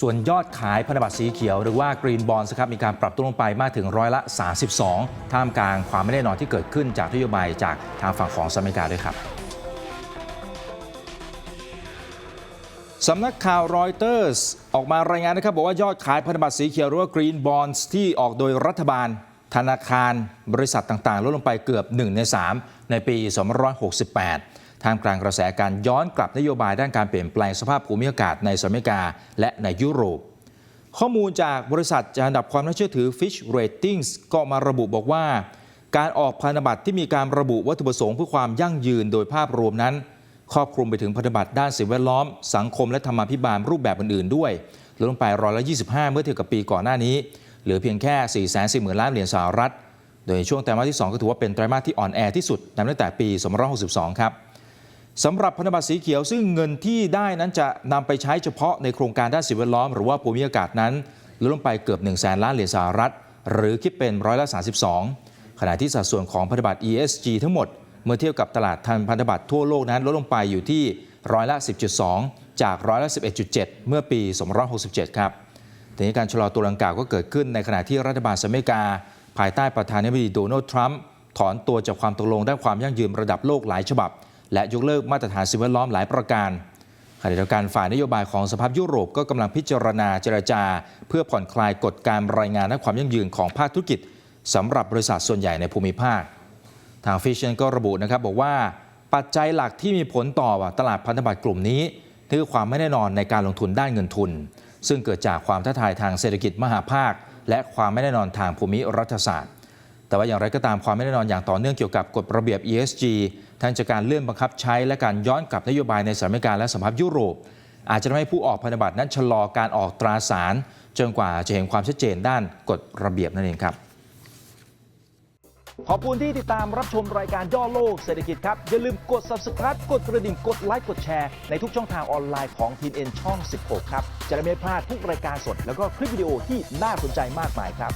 ส่วนยอดขายพันธบัตรสีเขียวหรือว่า Green Bonds ครับมีการปรับตัวลงไปมากถึงร้อยละ 32 ท่ามกลางความไม่แน่นอนที่เกิดขึ้นจากนโยบายจากทางฝั่งของสหรัฐอเมริกาด้วยครับสำนักข่าวรอยเตอร์สออกมารายงานนะครับ บอกว่ายอดขายพันธบัตรสีเขียวหรือว่า Green Bonds ที่ออกโดยรัฐบาล ธนาคาร บริษัทต่างๆ ลดลงไปเกือบ 1 ใน 3 ในปี 2568 ท่ามกลางกระแสการย้อนกลับนโยบายด้านการเปลี่ยนแปลงสภาพภูมิอากาศในสหรัฐอเมริกา และในยุโรป ข้อมูลจากบริษัทจะอันดับความน่าเชื่อถือ Fitch Ratings ก็มาระบุบอกว่า การออกพันธบัตรที่มีการระบุวัตถุประสงค์เพื่อความยั่งยืนโดยภาพรวมนั้น ครอบคลุมไปถึงพันธบัตรด้านสิ่งแวดล้อม สังคมและธรรมาภิบาลรูปแบบอื่นๆ ด้วยลดลงไปร้อยละ25 เมื่อเทียบกับปีก่อนหน้านี้ เหลือเพียงแค่ 4 4 0 0 0 0 ล้านเหรียญสหรัฐ โดยในช่วงไตรมาสที่ 2 ก็ถือว่าเป็นไตรมาสที่อ่อนแอที่สุดนับตั้งแต่ปี 2562 ครับ สำหรับพันธบัตรสีเขียวซึ่งเงินที่ได้นั้นจะนำไปใช้เฉพาะในโครงการด้านสิ่งแวดล้อม หรือว่าภูมิอากาศนั้นลดลงไปเกือบ 1 0 0 0 0แสนล้านเหรียญสหรัฐ หรือคิดเป็นร้อยละ 32 ขณะที่สัดส่วนของพันธบัตร ESG ทั้งหมด เมื่อเทียบกับตลาดทันพันธบัตรทั่วโลกนั้นลดลงไปอยู่ที่ร้อยละ 10.2 จากร้อยละ 11.7 เมื่อปี 2567 ครับทีนี้การชะลอตัวดังกล่าวก็เกิดขึ้นในขณะที่รัฐบาลสหรัฐอเมริกา ภายใต้ประธานาธิบดีโดนัลด์ทรัมป์ถอนตัวจากความตกลงด้านความยั่งยืนระดับโลกหลายฉบับ และยกเลิกมาตรฐานสิ่งแวดล้อมหลายประการขณะเดียวกันฝ่ายนโยบายของสภาพยุโรปก็กำลังพิจารณาเจรจา เพื่อผ่อนคลายกฎการรายงานและความยั่งยืนของภาคธุรกิจสำหรับบริษัทส่วนใหญ่ในภูมิภาค ทางฟิชเชนก็ระบุนะครับบอกว่าปัจจัยหลักที่มีผลต่อตลาดพันธบัตรกลุ่มนี้คือความไม่แน่นอนในการลงทุนด้านเงินทุน ซึ่งเกิดจากความท้าทายทางเศรษฐกิจมหาภาค และความไม่แน่นอนทางภูมิรัฐศาสตร์ แต่ว่าอย่างไรก็ตามความไม่แน่นอนอย่างต่อเนื่องเกี่ยวกับกฎระเบียบ ESG ทั้งจากการเลื่อนบังคับใช้และการย้อนกลับนโยบายในสหรัฐอเมริกาและสหภาพยุโรป อาจจะทำให้ผู้ออกพันธบัตรนั้นชะลอการออกตราสารจนกว่าจะเห็นความชัดเจนด้านกฎระเบียบนั่นเองครับขอบคุณที่ติดตามรับชมรายการย่อโลกเศรษฐกิจครับ อย่าลืมกด subscribe กดกระดิ่งกดไลค์กดแชร์ ในทุกช่องทางออนไลน์ของทีนเอ็นช่อง 16 ครับ จะได้ไม่พลาดทุกรายการสด แล้วก็คลิปวิดีโอที่น่าสนใจมากมายครับ